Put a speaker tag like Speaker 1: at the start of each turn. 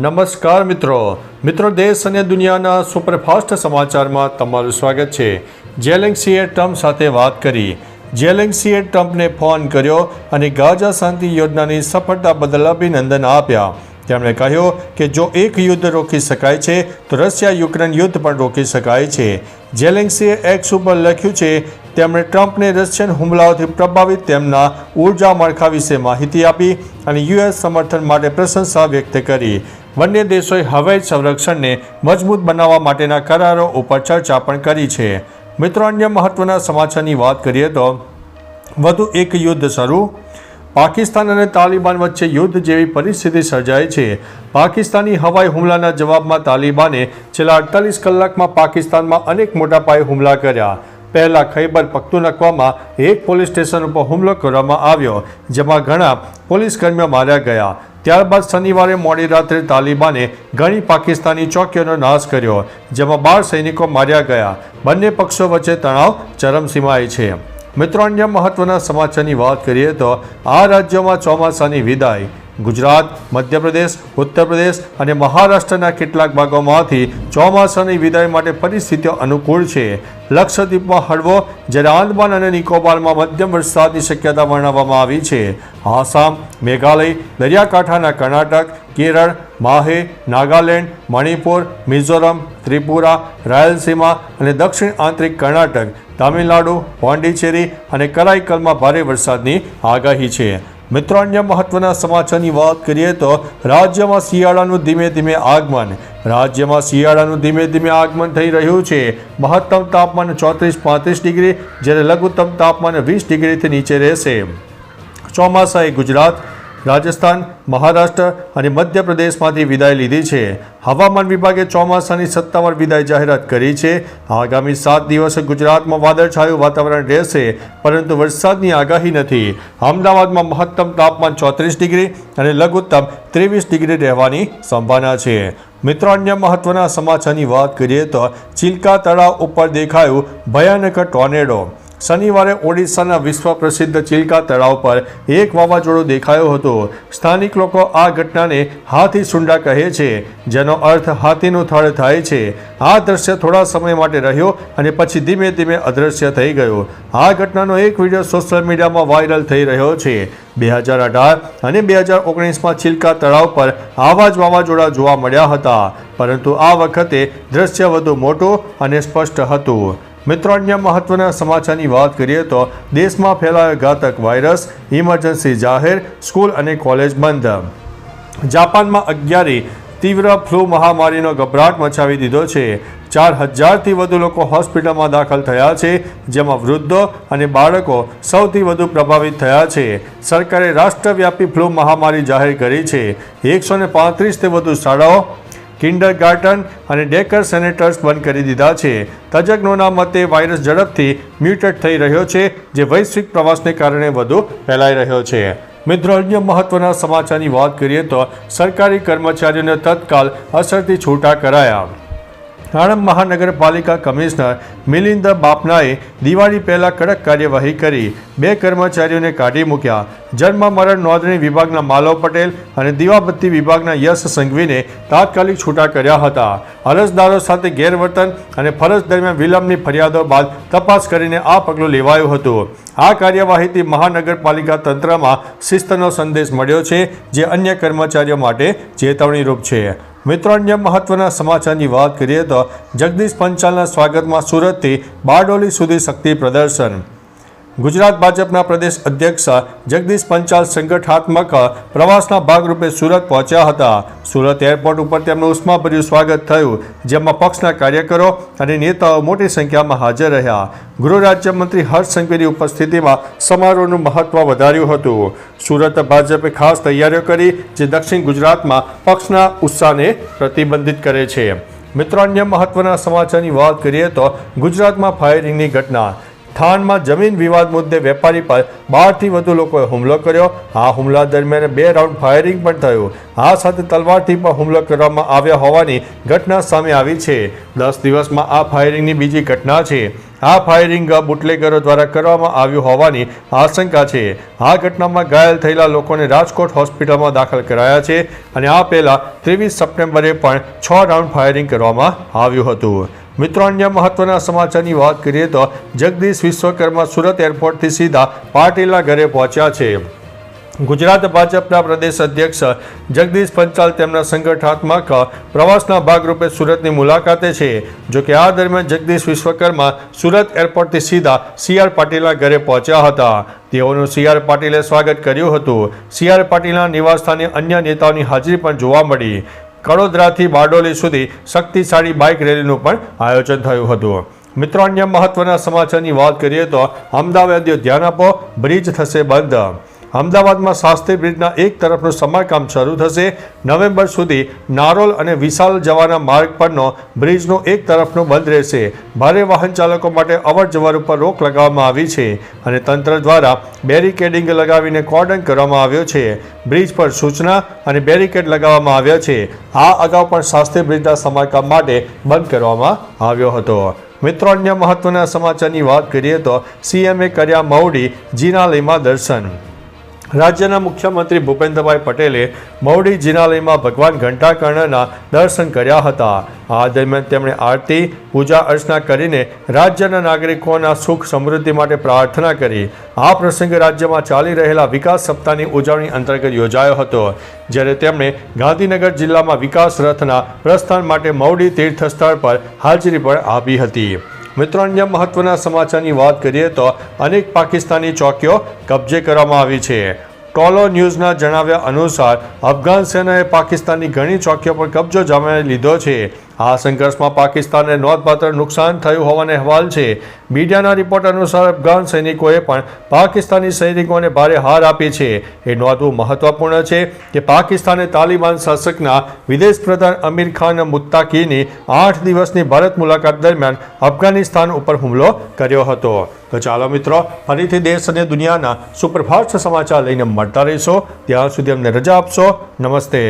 Speaker 1: નમસ્કાર મિત્રો. મિત્રો, દેશ અને દુનિયાના સુપરફાસ્ટ સમાચારમાં તમારું સ્વાગત છે. જેલેન્સીએ ટ્રમ્પ સાથે વાત કરી. જેલેન્સીએ ટ્રમ્પને ફોન કર્યો અને ગાઝા શાંતિ યોજનાની સફળતા બદલ અભિનંદન આપ્યા. તેમણે કહ્યું કે જો એક યુદ્ધ રોકી શકાય છે, તો રશિયા યુક્રેન યુદ્ધ પણ રોકી શકાય છે. જેલેન્સીએ એક્સ ઉપર લખ્યું છે, તેમણે ટ્રમ્પને રશિયન હુમલાઓથી પ્રભાવિત તેમના ઊર્જા માળખા વિશે માહિતી આપી અને યુએસ સમર્થન માટે પ્રશંસા વ્યક્ત કરી. બંને દેશોએ હવાઈ સંરક્ષણને મજબૂત બનાવવા માટેના કરારો ઉપર ચર્ચા પણ કરી છે. મિત્રો, અન્ય મહત્વના સમાચારની વાત કરીએ તો વધુ એક યુદ્ધ શરૂ. પાકિસ્તાન અને તાલિબાન વચ્ચે યુદ્ધ જેવી પરિસ્થિતિ સર્જાઈ છે. પાકિસ્તાની હવાઈ હુમલાના જવાબમાં તાલિબાને છેલ્લા અડતાલીસ કલાકમાં પાકિસ્તાનમાં અનેક મોટા પાયે હુમલા કર્યા. પહેલા ખૈબર પખ્તુનખવામાં એક પોલીસ સ્ટેશન ઉપર હુમલો કરવામાં આવ્યો, જેમાં ઘણા પોલીસ કર્મીઓ માર્યા ગયા. ત્યારબાદ શનિવારે મોડી રાત્રે તાલિબાને ઘણી પાકિસ્તાની ચોકીઓનો નાશ કર્યો, જેમાં બાર સૈનિકો માર્યા ગયા. બંને પક્ષો વચ્ચે તણાવ ચરમસીમાએ છે. મિત્રો, અન્ય મહત્વના સમાચારની વાત કરીએ તો આ રાજ્યોમાં ચોમાસાની વિદાય. ગુજરાત, મધ્યપ્રદેશ ઉત્તર પ્રદેશ અને મહારાષ્ટ્રના કેટલાક ભાગોમાંથી ચોમાસાની વિદાય માટે પરિસ્થિતિઓ અનુકૂળ છે. લક્ષદ્વીપમાં હળવો, જ્યારે આંદમાન અને નિકોબારમાં મધ્યમ વરસાદની શક્યતા વર્ણવવામાં આવી છે. આસામ, મેઘાલય, દરિયાકાંઠાના કર્ણાટક, કેરળ, માહે, નાગાલેન્ડ, મણિપુર, મિઝોરમ, ત્રિપુરા, રાયલસીમા અને દક્ષિણ આંતરિક કર્ણાટક, તામિલનાડુ, પોંડિચેરી અને કરાઈકલમાં ભારે વરસાદની આગાહી છે. મિત્રો, અન્ય મહત્વના સમાચારની વાત કરીએ તો રાજ્યમાં શિયાળાનું ધીમે ધીમે આગમન. રાજ્યમાં શિયાળાનું ધીમે ધીમે આગમન થઈ રહ્યું છે. મહત્તમ તાપમાન ચોત્રીસ પાંત્રીસ ડિગ્રી, જ્યારે લઘુત્તમ તાપમાન વીસ ડિગ્રીથી નીચે રહેશે. ચોમાસાએ ગુજરાત રાજસ્થાન, મહારાષ્ટ્ર અને મધ્યપ્રદેશમાંથી વિદાય લીધી છે. હવામાન વિભાગે ચોમાસાની સત્તાવાર વિદાય જાહેરાત કરી છે. આગામી સાત દિવસ ગુજરાતમાં વાદળછાયું વાતાવરણ રહેશે, પરંતુ વરસાદની આગાહી નથી. અમદાવાદમાં મહત્તમ તાપમાન ચોત્રીસ ડિગ્રી અને લઘુત્તમ ત્રેવીસ ડિગ્રી રહેવાની સંભાવના છે. મિત્રો, અન્ય મહત્વના સમાચારની વાત કરીએ તો ચિલ્કા તળાવ ઉપર દેખાયું ભયાનક ટોર્નેડો. શનિવારે ઓડિશાના વિશ્વ પ્રસિદ્ધ ચિલ્કા તળાવ પર એક વાવાઝોડું દેખાયો હતો. સ્થાનિક લોકો આ ઘટનાને હાથી સુંડા કહે છે, જેનો અર્થ હાથીનું થળ થાય છે. આ દ્રશ્ય થોડા સમય માટે રહ્યો અને પછી ધીમે ધીમે અદૃશ્ય થઈ ગયો. આ ઘટનાનો એક વીડિયો સોશિયલ મીડિયામાં વાયરલ થઈ રહ્યો છે. બે હજાર અઢાર અને બે હજાર ઓગણીસમાં ચિલ્કા તળાવ પર આવા જ વાવાઝોડા જોવા મળ્યા હતા. પરંતુ આ વખતે દ્રશ્ય વધુ મોટું અને સ્પષ્ટ હતું. મિત્રો, અન્ય મહત્વના સમાચારની વાત કરીએ તો દેશમાં ફેલાયો ઘાતક વાયરસ, ઇમરજન્સી જાહેર, સ્કૂલ અને કોલેજ બંધ. જાપાનમાં અગિયારી તીવ્ર ફ્લૂ મહામારીનો ગભરાટ મચાવી દીધો છે. ચાર હજારથી વધુ લોકો હોસ્પિટલમાં દાખલ થયા છે, જેમાં વૃદ્ધો અને બાળકો સૌથી વધુ પ્રભાવિત થયા છે. સરકારે રાષ્ટ્રવ્યાપી ફ્લૂ મહામારી જાહેર કરી છે. એકસો ને પાંત્રીસથી વધુ શાળાઓ કિન્ડર ગાર્ટન અને ડેકર સેનેટર્સ બંધ કરી દીધા છે. તજજ્ઞોના મતે વાયરસ ઝડપથી મ્યુટેટ થઈ રહ્યો છે, જે વૈશ્વિક પ્રવાસને કારણે વધુ ફેલાઈ રહ્યો છે. મિત્રો, અન્ય મહત્વના સમાચારની વાત કરીએ તો સરકારી કર્મચારીઓને તત્કાલ અસરથી છૂટા કરાયા. આણંદ મહાનગરપાલિકા કમિશનર મિલિંદ બાપનાએ દિવાળી પહેલાં કડક કાર્યવાહી કરી. બે કર્મચારીઓને કાઢી મૂક્યા. જન્મ, મરણ નોંધણી વિભાગના માલવ પટેલ અને દીવાબત્તી વિભાગના યશ સંઘવીને તાત્કાલિક છૂટા કર્યા હતા. અરજદારો સાથે ગેરવર્તન અને ફરજ દરમિયાન વિલંબની ફરિયાદો બાદ તપાસ કરીને આ પગલું લેવાયું હતું. આ કાર્યવાહીથી મહાનગરપાલિકા તંત્રમાં શિસ્તનો સંદેશ મળ્યો છે, જે અન્ય કર્મચારીઓ માટે ચેતવણીરૂપ છે. મિત્રો, અન્ય મહત્વના સમાચારની વાત કરીએ તો જગદીશ પંચાલના સ્વાગતમાં સુરતથી બારડોલી સુધી શક્તિ પ્રદર્શન. ગુજરાત ભાજપના પ્રદેશ અધ્યક્ષ જગદીશ પંચાલ સંગઠનાત્મક પ્રવાસના ભાગરૂપે સુરત પહોંચ્યા હતા. સુરત એરપોર્ટ ઉપર તેમનું ઉષ્માભર્યું સ્વાગત થયું, જેમાં પક્ષના કાર્યકરો અને નેતાઓ મોટી સંખ્યામાં હાજર રહ્યા. ગૃહ રાજ્યમંત્રી હર્ષ સંઘવીની ઉપસ્થિતિમાં સમારોહનું મહત્વ વધાર્યું હતું. સુરત ભાજપે ખાસ તૈયારીઓ કરી, જે દક્ષિણ ગુજરાતમાં પક્ષના ઉત્સાહને પ્રતિબંધિત કરે છે. મિત્રો, અન્ય મહત્વના સમાચારની વાત કરીએ તો ગુજરાતમાં ફાયરિંગની ઘટના. થાનમાં જમીન વિવાદ મુદ્દે વેપારી પર બારથી વધુ લોકોએ હુમલો કર્યો. આ હુમલા દરમિયાન બે રાઉન્ડ ફાયરિંગ પણ થયું. આ સાથે તલવારથી પણ હુમલો કરવામાં આવ્યા હોવાની ઘટના સામે આવી છે. દસ દિવસમાં આ ફાયરિંગની બીજી ઘટના છે. આ ફાયરિંગ બુટલેગરો દ્વારા કરવામાં આવ્યું હોવાની આશંકા છે. આ ઘટનામાં ઘાયલ થયેલા લોકોને રાજકોટ હોસ્પિટલમાં દાખલ કરાયા છે અને આ પહેલાં ત્રેવીસ સપ્ટેમ્બરે પણ છ રાઉન્ડ ફાયરિંગ કરવામાં આવ્યું હતું. મિત્રો, અન્ય મહત્વના સમાચારની વાત કરીએ તો જગદીશ વિશ્વકર્મા સુરત એરપોર્ટથી સીધા પાટીલના ઘરે પહોંચ્યા છે. ગુજરાત ભાજપના પ્રદેશ અધ્યક્ષ જગદીશ પંચાલ તેમના સંગઠનાત્મક પ્રવાસના ભાગરૂપે સુરતની મુલાકાતે છે. જો કે આ દરમિયાન જગદીશ વિશ્વકર્મા સુરત એરપોર્ટથી સીધા સી આર પાટીલના ઘરે પહોંચ્યા હતા. તેઓનું સી આર પાટીલે સ્વાગત કર્યું હતું. સી આર પાટીલના નિવાસસ્થાને અન્ય નેતાઓની હાજરી પણ જોવા મળી. કડોદરાથી બારડોલી સુધી શક્તિશાળી બાઇક રેલીનું પણ આયોજન થયું હતું. મિત્રો, અન્ય મહત્વના સમાચારની વાત કરીએ તો અમદાવાદ ધ્યાન આપો, બ્રિજ થશે બંધ. અમદાવાદમાં શાસ્ત્રી બ્રિજના એક તરફનું સમારકામ શરૂ થશે. નવેમ્બર સુધી નારોલ અને વિશાલ જવાના માર્ગ પરનો બ્રિજનો એક તરફનો બંધ રહેશે. ભારે વાહન ચાલકો માટે અવર જવર ઉપર રોક લગાવવામાં આવી છે અને તંત્ર દ્વારા બેરિકેડિંગ લગાવીને કોર્ડન કરવામાં આવ્યો છે. બ્રિજ પર સૂચના અને બેરિકેડ લગાવવામાં આવ્યા છે. આ અગાઉ પણ શાસ્ત્રી બ્રિજના સમારકામ માટે બંધ કરવામાં આવ્યો હતો. મિત્રો, અન્ય મહત્વના સમાચારની વાત કરીએ તો સીએમએ કર્યા મૌડી જીનાલયમાં દર્શન. રાજ્યના મુખ્યમંત્રી ભૂપેન્દ્રભાઈ પટેલે મવડી જિનાલયમાં ભગવાન ઘંટાકર્ણના દર્શન કર્યા હતા. આ દરમિયાન તેમણે આરતી, પૂજા અર્ચના કરીને રાજ્યના નાગરિકોના સુખ સમૃદ્ધિ માટે પ્રાર્થના કરી. આ પ્રસંગે રાજ્યમાં ચાલી રહેલા વિકાસ સપ્તાહની ઉજવણી અંતર્ગત યોજાયો હતો, જ્યારે તેમણે ગાંધીનગર જિલ્લામાં વિકાસ રથના પ્રસ્થાન માટે મવડી તીર્થસ્થળ પર હાજરી પણ આપી હતી. મિત્રો, અન્ય મહત્વના સમાચારની વાત કરીએ તો અનેક પાકિસ્તાની ચોકીઓ કબજે કરવામાં આવી છે. ટોલો ન્યૂઝના જણાવ્યા અનુસાર, અફઘાન સેનાએ પાકિસ્તાનની ઘણી ચોકીઓ પર કબજો જમાવી લીધો છે. આ સંઘર્ષમાં પાકિસ્તાનને નોંધપાત્ર નુકસાન થયું હોવાનો અહેવાલ છે. મીડિયાના રિપોર્ટ અનુસાર અફઘાન સૈનિકોએ પણ પાકિસ્તાની સૈનિકોને ભારે હાર આપી છે. એ નોંધવું મહત્વપૂર્ણ છે કે પાકિસ્તાને તાલિબાન શાસકના વિદેશ પ્રધાન અમીર ખાન મુત્તાકીની આઠ દિવસની ભારત મુલાકાત દરમિયાન અફઘાનિસ્તાન ઉપર હુમલો કર્યો હતો. તો ચાલો મિત્રો, ફરીથી દેશ અને દુનિયાના સુપરફાસ્ટ સમાચાર લઈને મળતા રહીશો. ત્યાં સુધી અમને રજા આપશો. નમસ્તે.